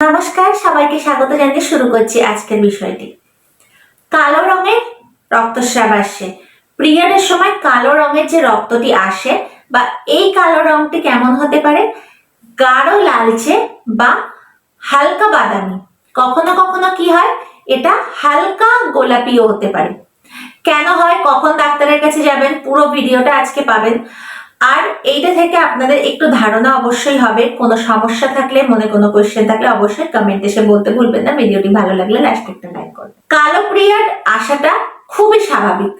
নমস্কার, সবাইকে স্বাগত জানিয়ে শুরু করছি আজকের বিষয়টি। কালো রঙের রক্তস্রাব আসে। পিরিয়ডের সময় কালো রঙের যে রক্তটি আসে বা এই কালো রঙটি কেমন হতে পারে? গাঢ় লালচে বা হালকা বাদামি। কখনো কখনো কি হয়? এটা হালকা গোলাপিও হতে পারে। কেন হয়? কখন ডাক্তারের কাছে যাবেন? পুরো ভিডিওটা আজকে পাবেন। আর এইটা থেকে আপনাদের একটু ধারণা অবশ্যই হবে। কোনো সমস্যা থাকলে, মনে কোনো কোয়েশ্চেন থাকলে অবশ্যই কমেন্ট এসে বলতে ভুলবেন না। ভিডিওটি ভালো লাগলে লাস্ট একটা লাইক করবেন। কালো পিরিয়ড আসাটা খুবই স্বাভাবিক।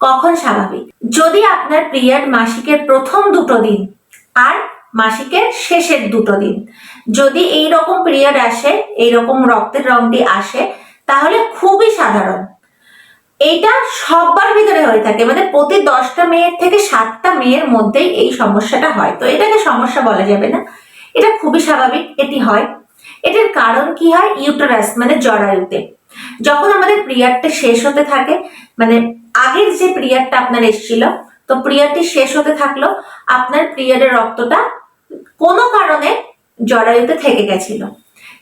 কখন স্বাভাবিক? যদি আপনার পিরিয়ড মাসিকের প্রথম দুটো দিন আর মাসিকের শেষের দুটো দিন। যদি এই রকম পিরিয়ড আসে এই রকম রক্তের রংটি আসে, তাহলে খুবই সাধারণ। এইটা সবার ভিতরে হয়ে থাকে। মানে প্রতি দশটা মেয়ের থেকে সাতটা মেয়ের মধ্যেই এই সমস্যাটা হয়। তো এটাকে সমস্যা বলা যাবে না। এটা খুবই স্বাভাবিক, এটি হয়। এটার কারণ কি হয়? ইউটারাস মানে জরায়ুতে। যখন আমাদের পিরিয়ডটা শেষ হতে থাকে মানে আগের যে পিরিয়ডটা আপনার এসেছিল, তো পিরিয়ডটি শেষ হতে থাকল, আপনার পিরিয়ডের রক্তটা কোনো কারণে জরায়ুতে থেকে গেছিল।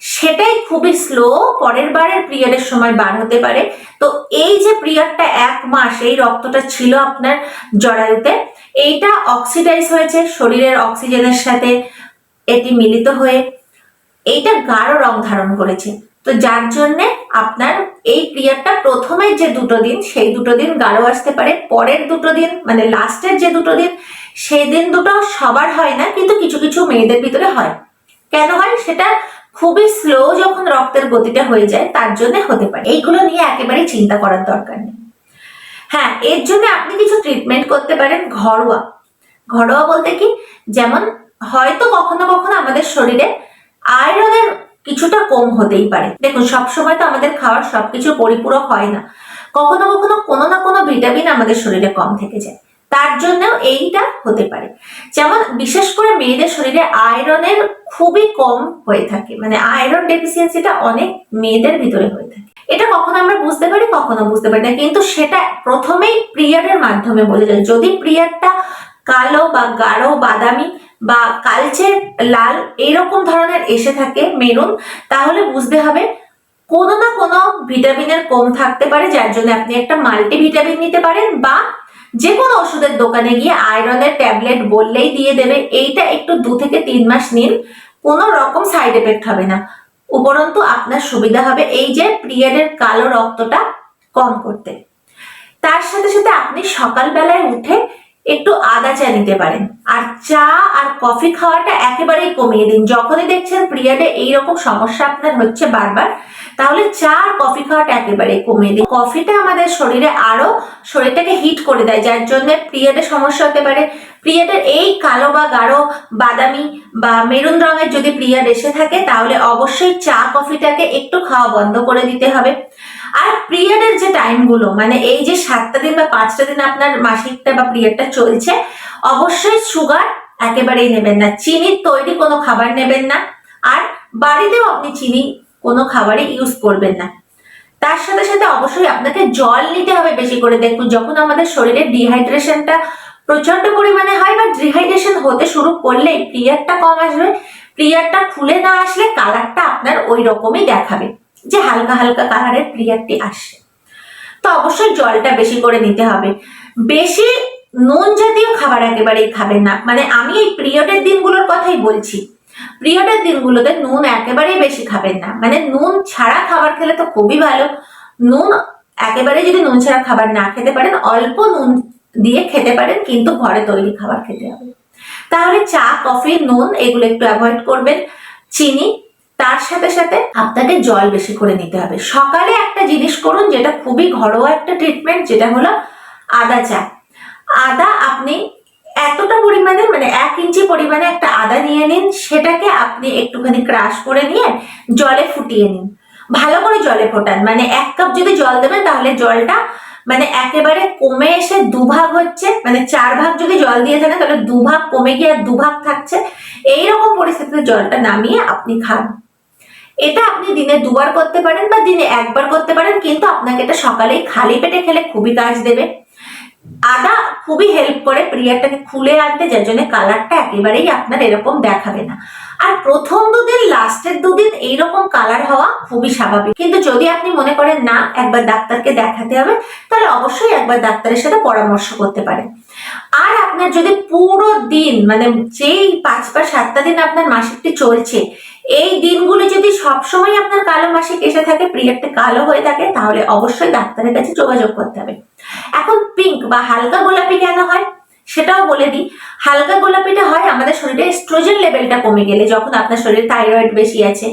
সেটাই খুবই স্লো পরের বারের পিরিয়ডের সময় বার হতে পারে। তো এই যে পিরিয়ডটা এক মাস, এই রক্তটা ছিল আপনার জরায়ুতে, এইটা অক্সিডাইজ হয়েছে শরীরের অক্সিজেনের সাথে, এটি মিলিত হয়ে। এইটা গাঢ় রং ধারণ করেছে। তো যার জন্যে আপনার এই পিরিয়ডটা প্রথমের যে দুটো দিন, সেই দুটো দিন গাঢ় আসতে পারে। পরের দুটো দিন মানে লাস্টের যে দুটো দিন, সেই দিন দুটো সবার হয় না, কিন্তু কিছু কিছু মেয়েদের ভিতরে হয়। কেন হয়? সেটা খুবই স্লো যখন রক্তের গতিটা হয়ে যায়, তার জন্য হতে পারে। এইগুলো নিয়ে একেবারেই চিন্তা করার দরকার নেই। হ্যাঁ এর জন্য আপনি কিছু ট্রিটমেন্ট করতে পারেন ঘরোয়া। ঘরোয়া বলতে কি? যেমন হয়তো কখনো কখনো আমাদের শরীরে আয়রনের কিছুটা কম হতেই পারে। দেখুন, সবসময় তো আমাদের খাওয়ার সবকিছু পরিপূরক হয় না। কখনো কখনো কোনো না কোনো ভিটামিন আমাদের শরীরে কম থেকে যায়। তার জন্যও এইটা হতে পারে। যেমন বিশেষ করে মেয়েদের শরীরে আয়রনের খুবই কম হয়ে থাকে মানে আয়রন ডেফিসিয়েন্সিটা অনেক মেয়েদের ভিতরে হয়ে থাকে। এটা কখনো আমরা বুঝতে পারি, কখনো বুঝতে পারি না, কিন্তু সেটা প্রথমেই প্রিয়ারের মাধ্যমে বোঝা যায়। যদি পিরিয়ডটা কালো বা গাঢ়, বাদামি বা কালচে লাল এইরকম ধরনের এসে থাকে মেরুন, তাহলে বুঝতে হবে কোনো না কোনো ভিটামিনের কম থাকতে পারে, যার জন্য আপনি একটা মাল্টিভিটামিন নিতে পারেন বা যে কোনো ওষুধের দোকানে গিয়ে আয়রনের ট্যাবলেট বললেই দিয়ে দেবে। এইটা একটু দু থেকে তিন মাস নিন, কোনো রকম সাইড এফেক্ট হবে না। উপরন্তু আপনার সুবিধা হবে এই যে পিরিয়ডের কালো রক্তটা কম করতে। তার সাথে সাথে আপনি সকালবেলায় উঠে একটু আদা চা নিতে পারেন। আর চা আর কফি খাওয়াটা একেবারেই কমিয়ে দিন। যখনই দেখছেন প্রিয়াডে এইরকম সমস্যা আপনার হচ্ছে বারবার, তাহলে চা আর কফি খাওয়াটা একেবারে কমিয়ে দিন। কফিটা আমাদের শরীরে আরও শরীরটাকে হিট করে দেয়, যার জন্য প্রিয়াডে সমস্যা হতে পারে পিরিয়ডের এই কালো বা গাঢ় বাদামি বা মেরুন রঙের যদি পিরিয়ড এসে থাকে, তাহলে অবশ্যই চা, কফিটাকে একটু খাওয়া বন্ধ করে দিতে হবে। আর পিরিয়ডের যে টাইমগুলো মানে এই যে সাতটা দিন বা পাঁচটা দিন আপনার মাসিকটা বা পিরিয়ডটা চলছে, অবশ্যই সুগার একেবারেই নেবেন না। চিনির তৈরি কোনো খাবার নেবেন না। আর বাড়িতেও আপনি চিনি কোনো খাবারে ইউজ করবেন না। তার সাথে সাথে অবশ্যই আপনাকে জল নিতে হবে বেশি করে। দেখুন, যখন আমাদের শরীরে ডিহাইড্রেশনটা প্রচণ্ড পরিমাণে হয় বা ডিহাইড্রেশন হতে শুরু করলে পিরিয়ডটা কম আসবে। পিরিয়ডটা খুলে না আসলে কালারটা আপনার ওই রকমই দেখাবে, যে হালকা হালকা কালারের পিরিয়ডটি আসছে। তো অবশ্যই জলটা বেশি করে নিতে হবে। বেশি নুন জাতীয় খাবার একেবারেই খাবেন না। মানে আমি এই পিরিয়ডের দিনগুলোর কথাই বলছি। পিরিয়ডের দিনগুলোতে নুন একেবারেই বেশি খাবেন না। মানে নুন ছাড়া খাবার খেলে তো খুবই ভালো। নুন একেবারে যদি নুন ছাড়া খাবার না খেতে পারেন, অল্প নুন দিয়ে খেতে পারেন, কিন্তু ঘরে তৈরি খাবার খেতে হবে। তাহলে চা, কফি, নুন, এগুলো একটু অ্যাভয়েড করবেন। চিনি, তার সাথে সাথে আপনাকে জল বেশি করে নিতে হবে। সকালে একটা জিনিস করুন, যেটা খুবই ঘরোয়া একটা ট্রিটমেন্ট যেটা হলো আদা চা। আদা আপনি এতটা পরিমাণে মানে এক ইঞ্চি পরিমাণে একটা আদা নিয়ে নিন, সেটাকে আপনি একটুখানি ক্রাশ করে নিয়ে জলে ফুটিয়ে নিন। ভালো করে জলে ফোটান মানে এক কাপ যদি জল দেবেন, তাহলে জলটা মানে একেবারে কমে এসে দুভাগ হচ্ছে মানে চার ভাগ যদি জল দিয়ে থাকেন তাহলে দুভাগ কমে গিয়ে আর দুভাগ থাকছে। এইরকম পরিস্থিতিতে জলটা নামিয়ে আপনি খান। এটা আপনি দিনে দুবার করতে পারেন বা দিনে একবার করতে পারেন, কিন্তু আপনাকে এটা সকালেই খালি পেটে খেলে খুবই কাজ দেবে। আদা খুবই হেল্প করে পিরিয়ডটাকে খুলে আনতে, যার জন্য কালারটা একেবারেই আপনার এরকম দেখাবে না। আর প্রথম দুদিন, লাস্টের দুদিন এইরকম কালার হওয়া খুবই স্বাভাবিক। কিন্তু যদি আপনি মনে করেন, না, একবার ডাক্তারকে দেখাতে হবে, তাহলে অবশ্যই একবার ডাক্তারের সাথে পরামর্শ করতে পারেন। আর আপনার যদি পুরো দিন মানে যেই পাঁচ বা সাতটা দিন আপনার মাসিকটি চলছে, এই দিনগুলো যদি সবসময় আপনার কালো মাসিক এসে থাকে পিরিয়ডটা কালো হয়ে থাকে, তাহলে অবশ্যই ডাক্তারের কাছে যোগাযোগ করতে হবে। এখন পিঙ্ক বা হালকা গোলাপি কেন হয়? সেটাও বলে দিই। হালকা গোলাপিটা হয়, আমাদের শরীরে স্ট্রোজেন লেভেলটা কমে গেলে, যখন আপনার শরীরে থাইরয়েড বেশি আছে।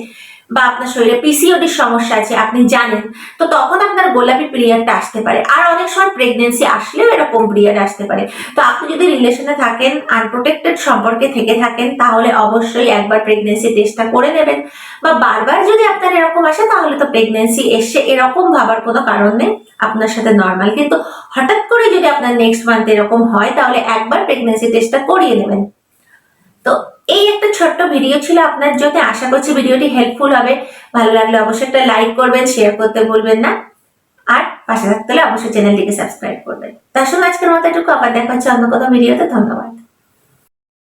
বা আপনার শরীরে পিসিওডির সমস্যা আছে, আপনি জানেন। তো তখন আপনার গোলাপি পিরিয়ডটা আসতে পারে। আর অনেক সময় প্রেগনেন্সি আসলেও এরকম পিরিয়ড আসতে পারে। তো আপনি যদি রিলেশনে থাকেন আনপ্রোটেক্টেড সম্পর্কে থেকে থাকেন, তাহলে অবশ্যই একবার প্রেগনেন্সি টেস্টটা করে নেবেন। বা বারবার যদি আপনার এরকম আসে, তাহলে তো প্রেগনেন্সি এসে এরকম ভাবার কোনো কারণ নেই। আপনার সাথে নর্মাল কিন্তু হঠাৎ করে যদি আপনার নেক্সট মান্থ এরকম হয়, তাহলে একবার প্রেগনেন্সি টেস্টটা করিয়ে নেবেন। তো এই একটা ছোট্ট ভিডিও ছিল, আপনার জন্য আশা করছি ভিডিওটি হেল্পফুল হবে। ভালো লাগলে অবশ্যই একটা লাইক করবেন শেয়ার করতে বলবেন না। আর পাশে থাকতে হলে অবশ্যই চ্যানেলটিকে সাবস্ক্রাইব করবেন। তার সঙ্গে আজকের মতো একটু আবার দেখা হচ্ছে অন্য কোনো ভিডিওতে ধন্যবাদ।